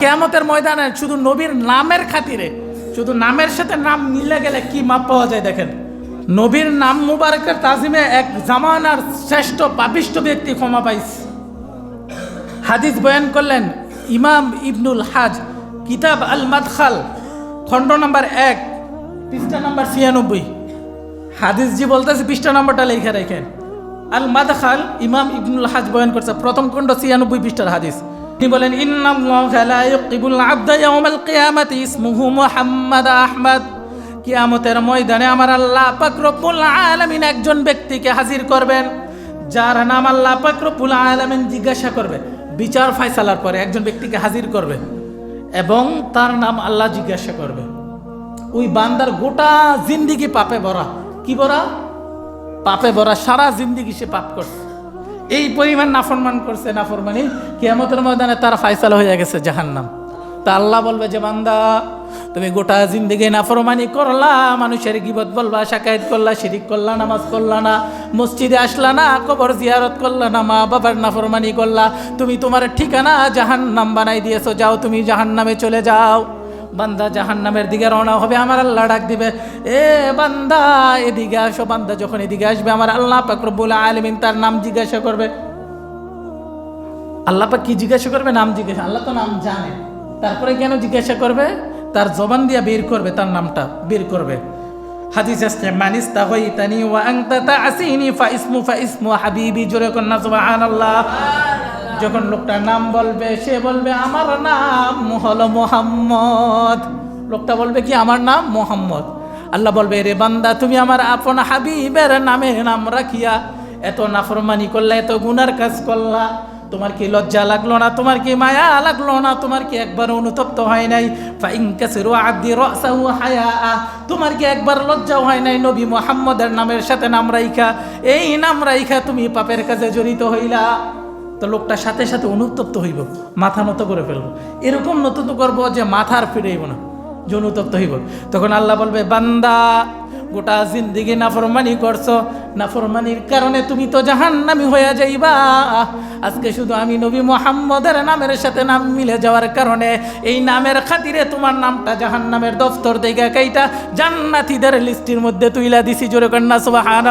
কেয়ামতের ময়দানে শুধু নবীর নামের খাতিরে, শুধু নামের সাথে নাম মিলে গেলে কি মাপ পাওয়া যায় দেখেন? নবীর নাম মুবারকের তাজিমে এক জামানার শ্রেষ্ঠ পাপিষ্ট ব্যক্তি ক্ষমা পাইছে। হাদিস বয়ান করলেন, ইমাম ইবনুল হাজ, কিতাব আল মাদখাল খণ্ড নাম্বার এক, পৃষ্ঠা নাম্বার ছিয়ানব্বই। হাদিস জি বলতেছে, পৃষ্ঠা নম্বরটা লেখা রেখেন। আল মাদখাল ইমাম ইবনুল হাজ বয়ান করছে, প্রথম খণ্ড ছিয়ানব্বই পৃষ্ঠার হাদিস। তিনি বলেন ইসমুহু মুহাম্মদ আহমদ। কিয়ামতের ময়দানে আমার আল্লাহ পাক রব্বুল আলামিন একজন ব্যক্তিকে হাজির করবেন, যার নাম আল্লাহ পাক রব্বুল আলামিন জিজ্ঞাসা করবে। বিচার ফয়সালার পরে একজন ব্যক্তিকে হাজির করবে এবং তার নাম আল্লাহ জিজ্ঞাসা করবে। ওই বান্দার গোটা জিন্দিগি পাপে ভরা। কি ভরা? পাপে ভরা, সারা জিন্দিগি সে পাপ করছে। এই পরিমাণ নাফরমান করছে, নাফরমানি। কিয়ামতের ময়দানে তার ফাইসাল হয়ে গেছে জাহান্নাম। তা আল্লাহ বলবে যে, বান্দা, তুমি গোটা জিন্দিগি নাফরমানি করলা, মানুষের গিবত বলবা শাকায়ত করলা, শিরিক করলা, নামাজ করলা না, মসজিদে আসলা না, কবর জিয়ারত করলা না, মা বাবার নাফরমানি করলা, তুমি তোমার ঠিকানা জাহান্নাম বানাই দিয়েছ, যাও তুমি জাহান্নামে চলে যাও। বান্দা জাহান্নামের দিকে রওনা হবে, আমার আল্লাহ ডাক দিবে, এ বান্দা, এদিকে আসো, বান্দা যখন এদিকে আসবে, আমার আল্লাহ পাক রব্বুল আলামিন তার নাম জিজ্ঞাসা করবে। আল্লাহ পাক কি জিজ্ঞাসা করবে? নাম জিজ্ঞাসা, আল্লাহ তো নাম জানে। তারপরে কেন জিজ্ঞাসা করবে? তার জবান দিয়া বের করবে, তার নামটা বের করবে। হাদিস আসছে মানিস তাগইতানি ওয়া আনতা তাসিনি ফা ইসমু ফা ইসমু হাবিবি জোরে কন্না সুবহানাল্লাহ। যখন লোকটার নাম বলবে, সে বলবে, আমার নাম হলো মোহাম্মদ। লোকটা বলবে, কি আমার নাম মোহাম্মদ? আল্লাহ বলবে রে বান্দা, তুমি আমার আপন হাবিবের নামে নাম রাখিয়া এত নাফরমানি করলা, এত গুনার কাজ করলা। তোমার কি লজ্জা লাগল না? তোমার কি মায়া লাগল না? তোমার কি একবার অনুতপ্ত হয় নাই? তোমার কি একবার লজ্জাও হয় নাই নবী মোহাম্মদের নামের সাথে নাম রাইখা? এই নাম রাইখা তুমি পাপের কাজে জড়িত হইলা। তো লোকটা সাথে সাথে অনুতপ্ত হইব, মাথা নত করে ফেলব। এরকম নত করব যে মাথার ফিরেইব না, যে অনুতপ্ত হইব। তখন আল্লাহ বলবে, বান্দা, গোটা জিন্দিগি নাফরমানি করছ। নাফরমানির কারণে তুমি তো জাহান্নামি হয়ে যাইবা। আজকে শুধু আমি নবী মোহাম্মদের নামের সাথে নাম মিলে যাওয়ার কারণে এই নামের খাতিরে তোমার নামটা জাহান্নামের দফতর দেখে কাইটা জান্নাতীদের লিস্টির মধ্যে তুইলা দিছি জোরে কন্যা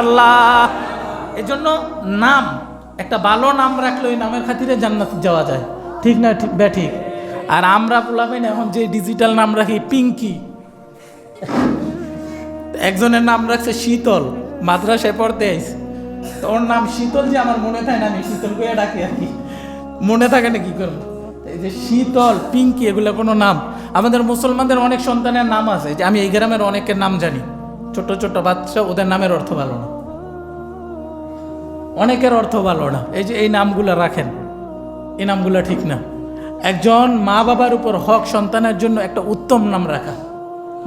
আল্লাহ এজন্য নাম একটা ভালো নাম রাখলে ওই নামের খাতিরে জান্নাত যাওয়া যায়। ঠিক না ঠিক? বে ঠিক। আর আমরা বলাবেন এখন যে ডিজিটাল নাম রাখি, পিঙ্কি। একজনের নাম রাখছে শীতল। মাদ্রাসায় পড়তে আইস ওর নাম শীতল যে আমার মনে থাকে না, আমি শীতল করে ডাকি আর কি। মনে থাকে না কি করব? এই যে শীতল, পিঙ্কি, এগুলো কোনো নাম। আমাদের মুসলমানদের অনেক সন্তানের নাম আছে। যে আমি এই গ্রামের অনেকের নাম জানি। ছোট ছোট বাচ্চা, ওদের নামের অর্থ ভালো না। অনেকের অর্থ ভালো না। এই যে এই নামগুলো রাখেন, এই নামগুলো ঠিক না। একজন মা বাবার উপর হক সন্তানের জন্য একটা উত্তম নাম রাখা।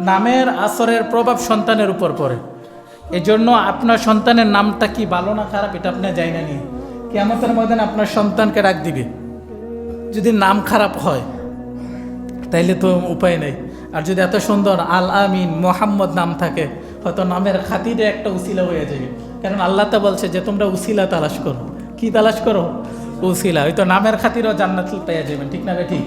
নামের আসরের প্রভাব সন্তানের উপর পড়ে। এজন্য আপনার সন্তানের নামটা কি ভালো না খারাপ, এটা আপনি যাই না। নিয়ে কেমতের ময়দানে আপনার সন্তানকে ডাক দিবে। যদি নাম খারাপ হয়, তাইলে তো উপায় নেই। আর যদি এত সুন্দর আল আমিন মোহাম্মদ নাম থাকে, হয়তো নামের খাতিরে একটা উসিলা হয়ে যাবে। কারণ আল্লাহ তো বলছে যে তোমরা উসিলা তালাশ করো। কি তালাশ করো? উসিলা। হয়তো নামের খাতিরও জান্নাত পেয়ে যাবেন, ঠিক না ঠিক?